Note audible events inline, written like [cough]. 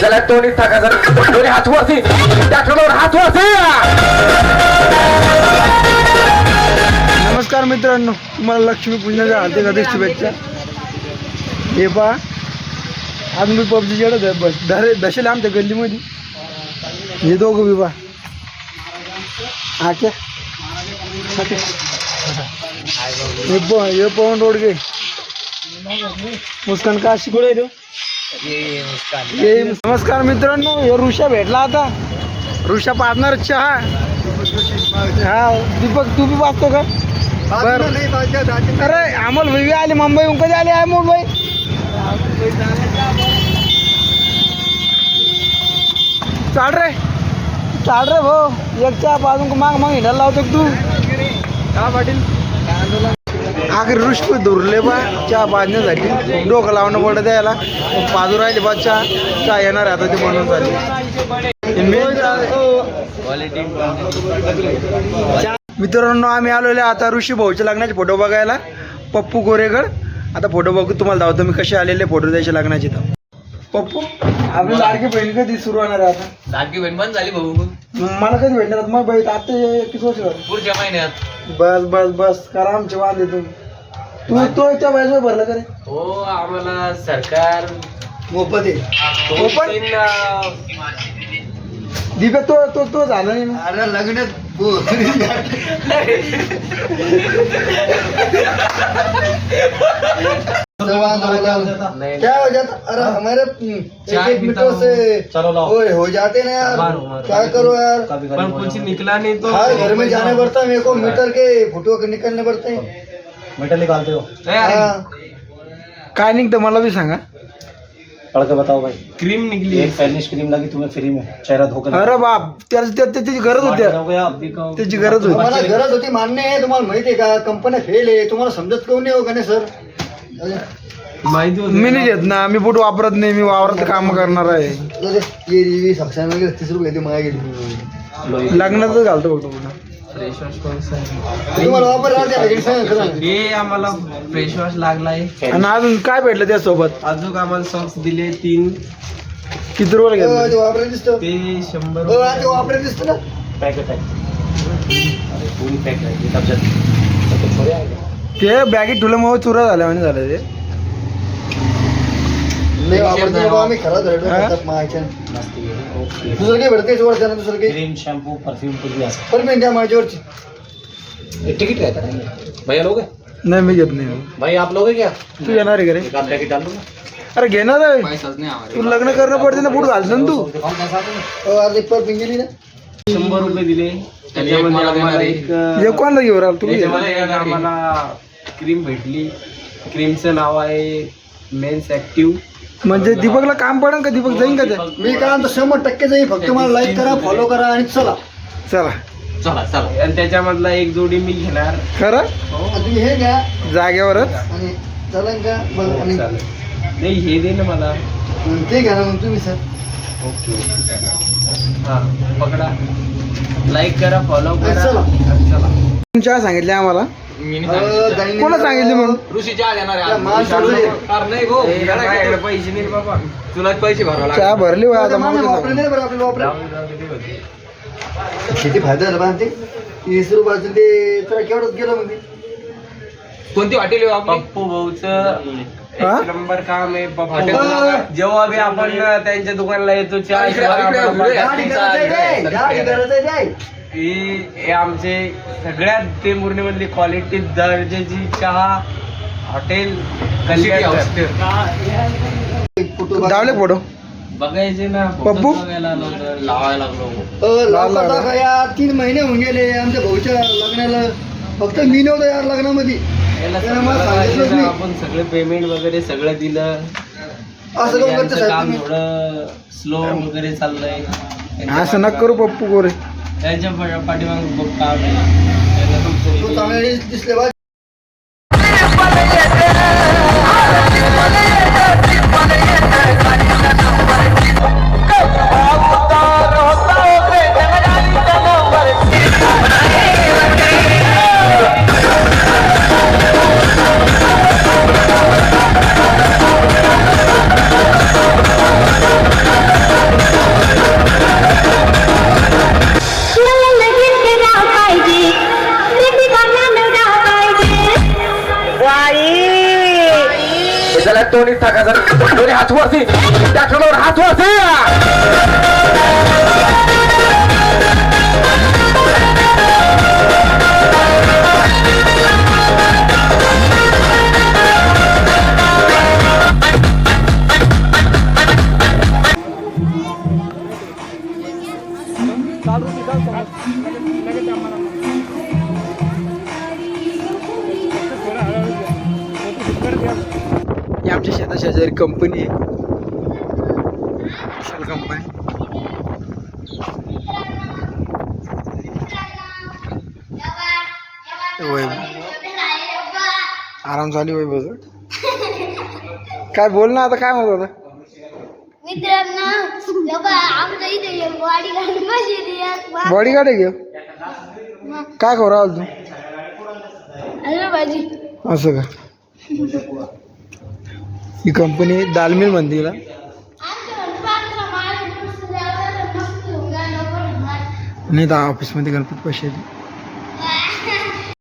त्याला दोन्ही टाका जर. दोन्ही हात वरती टाकल्यावर हात वरती नमस्कार मित्रांनो तुम्हाला लक्ष्मी पूजनाच्या हार्दिक हार्दिक शुभेच्छा. हे पहा आज मी पबजी आहे. बस धरे दशेला आमच्या गल्लीमध्ये. हे दोघं बी पहा. हा क्या? हा क्या? हे प हे पवन रोडगे मुस्कान का शिकवले रे ये नमस्कार मित्रांनो हे ऋषा भेटला आता. ऋषा पाजणार चहा. हा दीपक तू बी वाचतो का? बर. अरे अमोल भाई आले मुंबईहून कधी आले अमोल भाई. चाल रे. चाल रे भाऊ एक चहा पाजून माग मग हिंडायला लावतो तू? का पाटील. आखिर रुष्प दुरले बा चहा पाजण्यासाठी. डोकं लावणं पडत याला पाजू राहिले बा चहा. चहा येणार आता ते बनवून झाले मित्रांनो आम्ही आलेलो आता ऋषी भाऊच्या लग्नाचे फोटो बघायला. पप्पू गोरेगड आता फोटो बघू तुम्हाला दावतो मी कसे आलेले फोटो द्यायचे लग्नाचे तर. पप्पू आपली लाडकी बहीण कधी सुरू होणार आहे आता? लाडकी बहीण बंद झाली भाऊ. मला कधी भेटणार? मग बहीण आता किती वर्ष पुढच्या महिन्यात. बस बस बस. करा आमचे वांदे तुम्ही. तू तो त्या वयाचं भरलं का रे? हो आम्हाला सरकार मोफत आहे. दोन? तीन, अं, तो तो तो झाला नाही ना? अरे लग्न [laughs] क्या हो जाता। अरे हमारे एक मीटर से हूँ। ओए हो जाते ना यार। क्या करो यार? पण कुछ निकला नहीं तो हर घर में जाने पड़ता है मेरे को मीटर के फ़ोटो के निकलने पड़ते हैं। मीटर निकालते हो। हाँ। काय निघतं मला बी सांगा। पढ़ के बताओ भाई। क्रीम निकली। एक फैनिश क्रीम लगी तुम्हें फ्री में। चेहरा धोकर अरे बाप त्याला त्या- त्या- त्याची गरज होती हो। भी त्याची गरज होती गरज होती मान्य आहे तुम्हाला माहिती आहे का कंपन्या फेल आहे तुम्हाला समजत काऊन नाही हो गणेश सर माहिती होती मी नाही घेत ना मी बुट वापरत नाही मी वावरात काम करणार आहे. तीस रुपये ती मागे गेली लग्नातच घालतो फक्त आहे? तुम्हाला वापर आहे. हे आम्हाला फ्रेश वॉश लागलाय. आणि अजून काय भेटलं त्यासोबत? अजून आम्हाला सॉक्स दिले तीन. किती रुपये ते घेतलं वापरायला दिसतं. ते शंभर हो, ते वापरायला दिसतं ना? पैकेट है है सब तो बॅगेत ठुलं मग चुरा झाल्या म्हणजे झालं ते. नाही वापरते बाबा, आम्ही हा? है दुसरं काही भरते वर ना दुसरं काही. क्रीम शैम्पू परफ्यूम कुछ भी आ सकता पण मी द्या माझ्यावरची. है ये टिकट रहता है ना भैया लोगे नाही मी घेत नाही भाई आप लोगे क्या तू येणार आहे का रे एक आध पैकेट डाल दूंगा अरे घेणार आहे. तू लग्न करणं पडते ना बुट घालतो ना तू? दिखाओ कैसा आता है? हो, अर्धी पर पिंगेली ना. शंभर रुपये दिले. त्याच्यामध्ये आम्हाला एक हे कोणाला घेऊन राहिला तू घे. त्याच्यामध्ये एक आम्हाला क्रीम भेटली. क्रीमचं नाव आहे मेन्स ऍक्टिव्ह म्हणजे दीपकला काम पडेल का? दीपक जाईन का ते? मी काय म्हणतो शंभर टक्के जाईल फक्त मला लाईक करा फॉलो करा आणि चला. चला. चला चला. आणि त्याच्यामधला एक जोडी मी घेणार. खरं? आणि तुम्ही हे घ्या. जागेवरच? आणि चला का? मग आणि चालेल. नाही हे दे ना मला. आणि ते घ्या ना मग तुम्ही सर ओके हा पकडा. लाईक करा फॉलो करा. चला. चला. चहा सांगितले आम्हाला. कोणा सांगितले मग त्या माणसाला ये. ए, माझ्याकडे पैसे नाही बाबा तुला पैसे भरावं चहा भरली होय आता आता मग मला ते वापरायला सांग. नाही बरं आपल्याला वापरायला. जाऊ दे, जाऊ दे, किती होते? किती फायदा झाला बा ते तीस रुपयाचं ते तुला केवढं गेलं मग ते कोणती हॉटेल पप्पू भाऊच हा? एक नंबर काम आहे पप्पू हॉटेल. भाऊ. जेव्हा बी आपण त्यांच्या दुकानाला येतो चहा शिवाय आम्हाला गाडी करायचं आहे ते, गाडी करायचं आहे ते. ही हे आमचे सगळ्यात ते मधली क्वालिटी दर्जाची चहा हॉटेल. डावले फोटो. बघायचे ना पप्पू? लावायला लागलो. यार तीन महिने होऊन गेले आमच्या भाऊच्या लग्नाला. फक्त मी नव्हतो यार लग्नामध्ये. आपण सगळं पेमेंट वगैरे सगळं दिलं. असं काम? थोडं स्लो वगैरे चाललंय. असं नका करू पप्पू गोरे. त्यांच्या पा- पाठीमागे खूप काम आहे त्यांना तुमचं तो चांगले दिसले चालल्या दोन्ही जर दोन्ही हात वरती. ट्रॅक्टरवर हात वरती. आमच्या शेता शेजारी कंपनी आहे. विशाल कंपनी आराम चालू आहे बघ. काय बोल ना आता काय म्हणत होता? मित्रांनो बॉडी गार्ड आहे. घेऊ काय खबर आलं तू? भाजी. असं का? ही कंपनी दालमिल म्हणते तिला नाही तर ऑफिसमध्ये गणपती पैसे